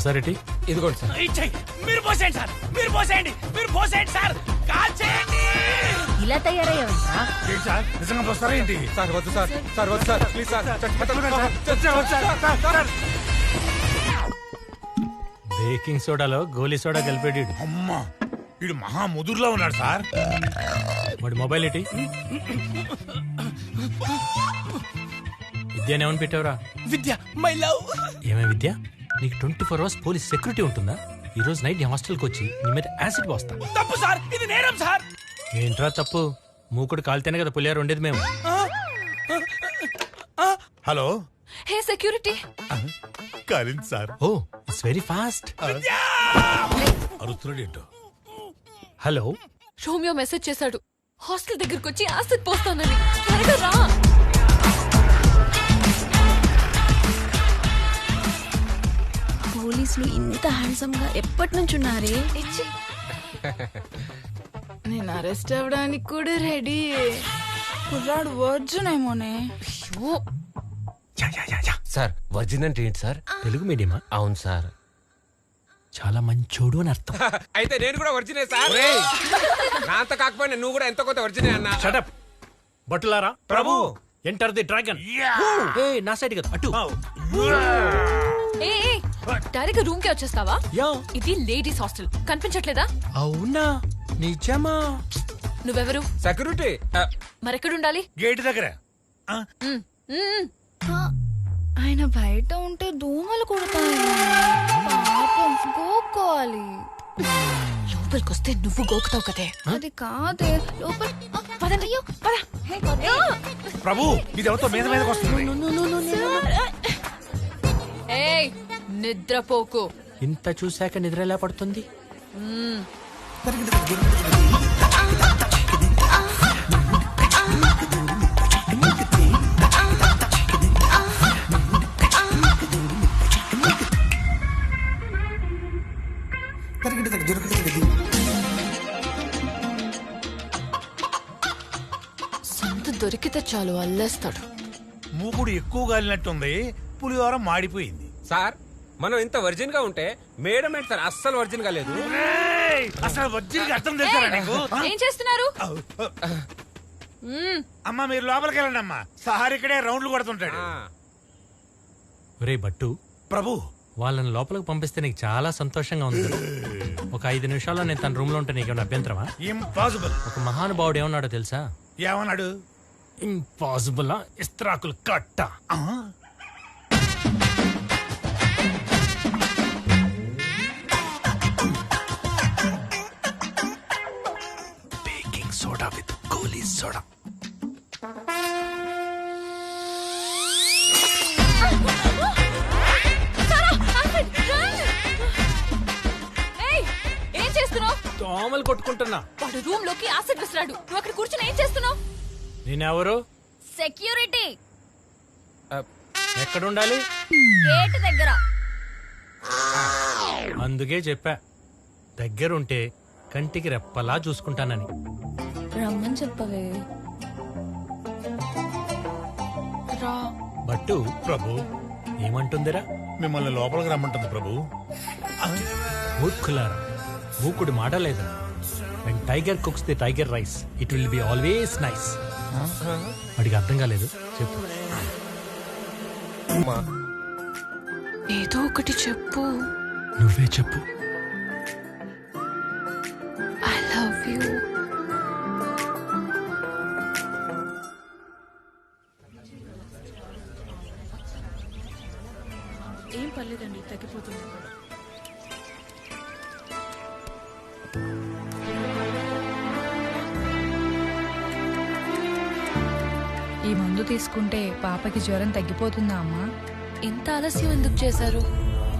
ఒకసారి. ఇదిగోండి సార్. ఇచ్చేయ్ మీరు పోసేయండి సార్. మీరు పోసేయండి. మీరు పోసేయండి సార్. కాల్ చేయండి ఇలా తయారయ్యావంటా? ఏంటి సార్? నిజంగా ఏంటి? సార్ వద్దు సార్. సార్ వద్దు సార్. Please sir. బేకింగ్ సోడాలో గోలీ సోడా కలిపేటి అమ్మా వీడు మహా ముదురులో ఉన్నాడు సార్. వాడి మొబైల్ ఇటీ విద్యాని ఏమని పెట్టావురా? Vidya my love. ఏమే విద్య? నీకు twenty four hours police security ఉంటుందా? ఈ రోజు నైట్ నీ హాస్టల్కి వచ్చి నీ మీద యాసిడ్ పోస్తా. తప్పు సార్ ఇది నేరం సార్. ఏంట్రా తప్పు? మూకుడు కాలితేనే కదా పులియారు ఉండేది మేము. Hello. Hey security. Kalindi sir. Oh it's very fast. అరుస్తున్నాడు ఏంటో? హలో? రోమియో మెసేజ్ చేశాడు. హాస్టల్ దగ్గరకు వచ్చి యాసిడ్ పోస్తానని. త్వరగా రా. పోలీసులు ఇంత హ్యాండ్సమ్గా ఎప్పటి నుంచి ఉన్నారే? నేను అరెస్ట్ అవ్వడానికి కూడా రెడీ. కుర్రాడు వర్జున్ ఏమోనే. అయ్యో, సార్ వర్జిన్ అంటే ఏంటి సార్? తెలుగు మీడియమా? అవును సార్. చాలా మంచోడు అని అర్థం. అయితే నేను కూడా వర్జినే సార్. నా అంత కాకపోయినా నువ్వు కూడా ఎంతో కొంత వర్జినే అన్నా. షటప్ బట్టులారా? ప్రభు! ఎంటర్ ది డ్రాగన్ ఏ నా సైడ్ కదా అటు. ఏ ఏ, డైరెక్ట్ రూమ్కి వచ్చేస్తావా? యా. ఇది లేడీస్ హాస్టల్. కనిపించట్లేదా? అవునా? నిజమా? నువ్వెవరు? సెక్యూరిటీ. మరెక్కడుండాలి? గేట్ దగ్గర. ఆయన బయట ఉంటే దోమలు కుడతాయి. పాపం గోక్కోవాలి. లోపలికొస్తే నువ్వు గోకుతావు కదే. అది కాదే లోపల పద. ప్రభు ఇది ఎవరితో మీద మీదకి వస్తుంది? నిద్రపోకు. ఇంత చూశాక నిద్ర ఎలా పడుతుంది? సంత దొరికితే చాలు అల్లేస్తాడు. మూకుడు ఎక్కువ గాలినట్టుంది. పులిహోర మాడిపోయింది. సార్ మనం ఇంత వర్జిన్గా ఉంటే మేడం ఏంటి సార్? అస్సలు వర్జిన్గా లేదు. అసలు వజ్జీకి అర్థం తెలుసారా నీకు? ఆ? ఏం చేస్తున్నారు అమ్మా మీరు లోపలికి వెళ్ళండి అమ్మా. సహార్ ఇక్కడే రౌండ్లు కొడుతుంటాడు. ఆ, ఒరే బట్టు. ప్రభు. వాళ్ళని లోపలికి పంపిస్తే నీకు చాలా సంతోషంగా ఉంది ఒక ఐదు నిమిషాల్లో నేను తన రూమ్లో ఉంటే నీకేమైనా అభ్యంతరమా? ఇంపాసిబుల్ ఒక మహానుభావుడు ఏమన్నాడో తెలుసా? ఏమన్నాడు? ఇంపాసిబుల్ ఇస్త్రాకులు కట్ట. ఏం చేస్తున్నావు? దోమలు కొట్టుకుంటున్నా. వాడు రూమ్లోకి యాసిడ్ విసిరాడు నువ్వు అక్కడ కూర్చొని ఏం చేస్తున్నావు? నేనెవరు? సెక్యూరిటీ. ఎక్కడుండాలి? గేట్ దగ్గర. అందుకే చెప్పా. దగ్గరుంటే కంటికి రెప్పలా చూసుకుంటానని. రమ్మని చెప్పవే. రా. బట్టు ప్రభు ఏమంటుందిరా? మిమ్మల్ని లోపలికి రమ్మంటుంది ప్రభు. మూర్ఖులారా. మూకుడు మాటలేదు when tiger cooks the tiger rice it will be always nice వాడికి అర్థం కాలేదు. చెప్పు. ఏదో ఒకటి చెప్పు. నువ్వే చెప్పు. మందు తీసుకుంటే పాపకి జ్వరం తగ్గిపోతుందా అమ్మా? ఇంత ఆలస్యం ఎందుకు చేశారు?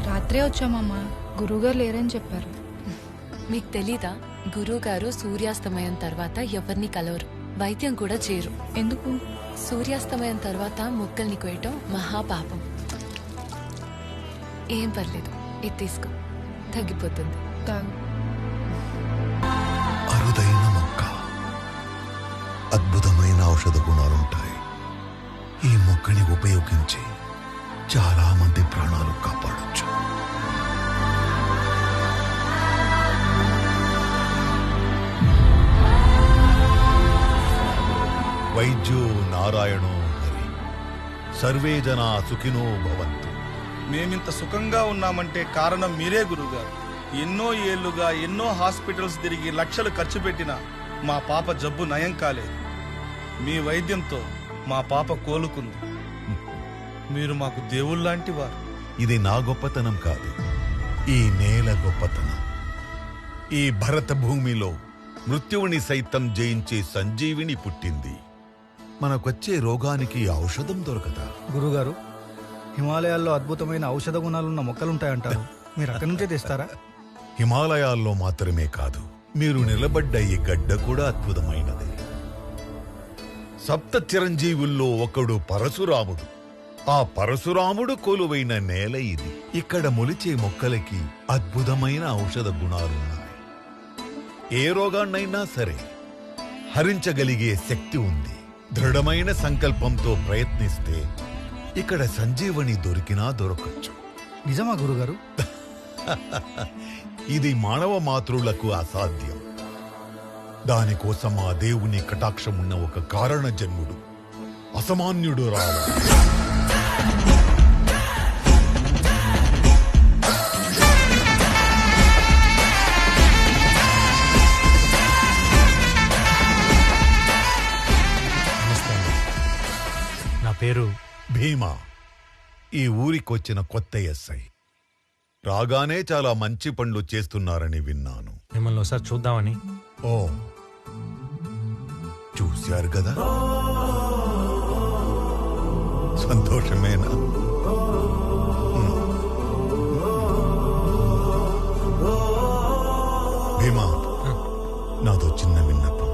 రాత్రే వచ్చామమ్మా. గురువుగారు లేరని చెప్పారు. మీకు తెలీదా? గురువు గారు సూర్యాస్తమయం తర్వాత ఎవరిని కలవరు? వైద్యం కూడా చేయరు. ఎందుకు? సూర్యాస్తమయం తర్వాత మొక్కల్ని కోయటం మహాపాపం. ఏం పర్లేదు. ఇది తీసుకో. తగ్గిపోతుంది. తాగు. అరుదైన మొక్క. అద్భుతమైన ఔషధ గుణాలుంటాయి. ఈ మొక్కని ఉపయోగించి చాలా మంది ప్రాణాలు కాపాడచ్చు. వైద్యో నారాయణో హరి. సర్వే జనా సుఖినో భవంతు. మేమింత సుఖంగా ఉన్నామంటే కారణం మీరే గురుగారు. ఎన్నో ఏళ్ళుగా ఎన్నో హాస్పిటల్స్ తిరిగి లక్షలు ఖర్చు పెట్టినా మా పాప జబ్బు నయం కాలేదు. మీ వైద్యంతో మా పాప కోలుకుంది. మీరు మాకు దేవుళ్ళలాంటి వారు. ఇది నా గొప్పతనం కాదు. ఈ నేల గొప్పతనం. ఈ భరత భూమిలో మృత్యువుని సైతం జయించే సంజీవిని పుట్టింది. మనకొచ్చే రోగానికి ఔషధం దొరకదా? గురుగారు హిమాలయాల్లో అద్భుతమైన ఔషధ గుణాలున్న మొక్కలుంటాయంటారు. మీరు అక్కడి నుంచే తెస్తారా? హిమాలయాల్లో మాత్రమే కాదు మీరు నిలబడ్డ ఈ గడ్డ కూడా అద్భుతమైనదే. సప్త చిరంజీవుల్లో ఒకడు పరశురాముడు. ఆ పరశురాముడు కొలువైన నేల ఇది. ఇక్కడ మొలిచే మొక్కలకి అద్భుతమైన ఔషధ గుణాలున్నాయి. ఏ రోగాన్నైనా సరే హరించగలిగే శక్తి ఉంది. దృఢమైన సంకల్పంతో ప్రయత్నిస్తే ఇక్కడ సంజీవని దొరికినా దొరకచ్చు. నిజమా గురుగారు? ఇది మానవ మాతృలకు అసాధ్యం. దానికోసం ఆ దేవుని కటాక్షం ఉన్న ఒక కారణ జన్ముడు అసమాన్యుడు రావాలి. అండి నా పేరు భీమా. ఈ ఊరికొచ్చిన కొత్త ఎస్ఐ. రాగానే చాలా మంచి పనులు చేస్తున్నారని విన్నాను. మిమ్మల్ని ఒకసారి చూద్దామని. ఓ చూశారు కదా? సంతోషమేనా? భీమా నాదో చిన్న విన్నపం.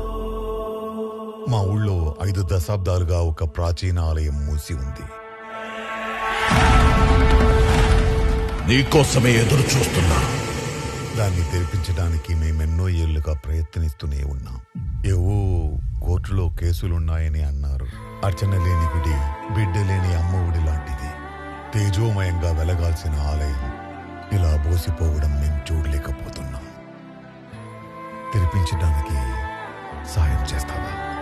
మా ఊళ్ళో ఐదు దశాబ్దాలుగా ఒక ప్రాచీన ఆలయం మూసి ఉంది. నీకోసమే ఎదురు చూస్తున్నా దాన్ని తెరిపించడానికి మేమెన్నో ఏళ్ళుగా ప్రయత్నిస్తూనే ఉన్నాం. ఏవో కోర్టులో కేసులున్నాయని అన్నారు. అర్చన లేని గుడి బిడ్డ లేని అమ్మ ఒడి లాంటిది. తేజోమయంగా వెలగాల్సిన ఆలయం. ఇలా బోసిపోవడం మేము చూడలేకపోతున్నాం. తెరిపించడానికి సాయం చేస్తావా?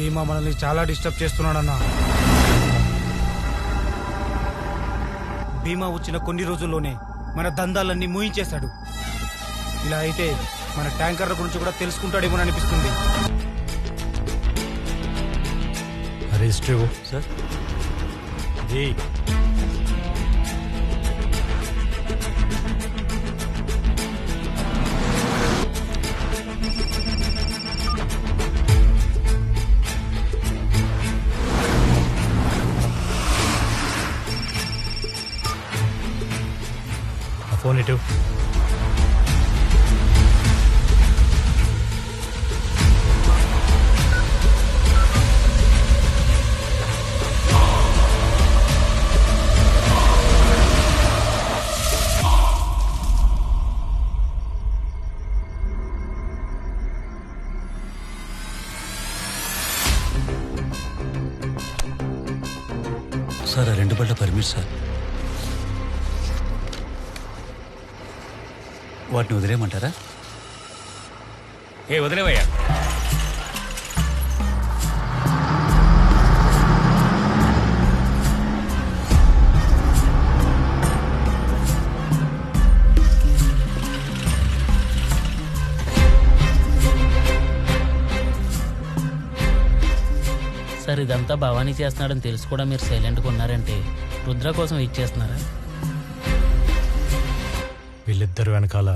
భీమా మనల్ని చాలా డిస్టర్బ్ చేస్తున్నాడన్నా. భీమా వచ్చిన కొన్ని రోజుల్లోనే మన దందాలన్నీ మూయించేశాడు. ఇలా అయితే మన ట్యాంకర్ల గురించి కూడా తెలుసుకుంటాడేమో అనిపిస్తుంది. ఇవ్వు. సార్. ఏ ఆ వాటిని వదిలేయమంటారా? ఏ వదిలేవయ్యా. సార్ ఇదంతా భవానీ చేస్తున్నాడని తెలుసు కూడా మీరు సైలెంట్గా ఉన్నారంటే రుద్ర కోసం వెయిట్ చేస్తున్నారా? వీళ్ళిద్దరు వెనకాల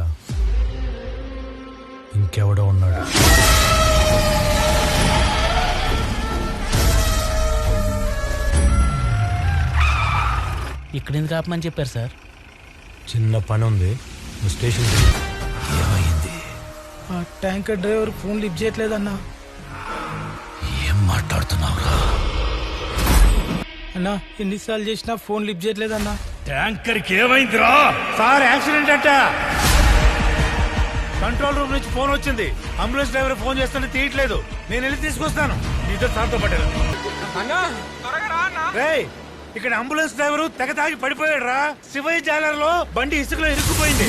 ఇంకెవడో ఉన్నాడు. ఇక్కడ ఎందుకు ఆపమని చెప్పారు సార్? చిన్న పని ఉంది. నువ్వు స్టేషన్ ఆ ట్యాంకర్ డ్రైవర్ ఫోన్ లిఫ్ట్ చేయట్లేదన్నా. ఏం మాట్లాడుతున్నావురా? అన్నా ఎన్నిసార్లు చేసినా ఫోన్ లిఫ్ట్ చేయట్లేదన్నా. ట్యాంకర్కి ఏమైందిరా? సార్ యాక్సిడెంట్ అంట. కంట్రోల్ రూమ్ నుంచి ఫోన్ వచ్చింది. అంబులెన్స్ డ్రైవర్ ఫోన్ చేస్తుంటే తీయట్లేదు. నేను వెళ్ళి తీసుకొస్తాను. నీతో సార్తో పట్టాను రేయ్ ఇక్కడ అంబులెన్స్ డ్రైవర్ తెగ తాగి పడిపోయాడు రా శివయ్య జాలర్లో బండి ఇసుకలో ఇరుక్కుపోయింది.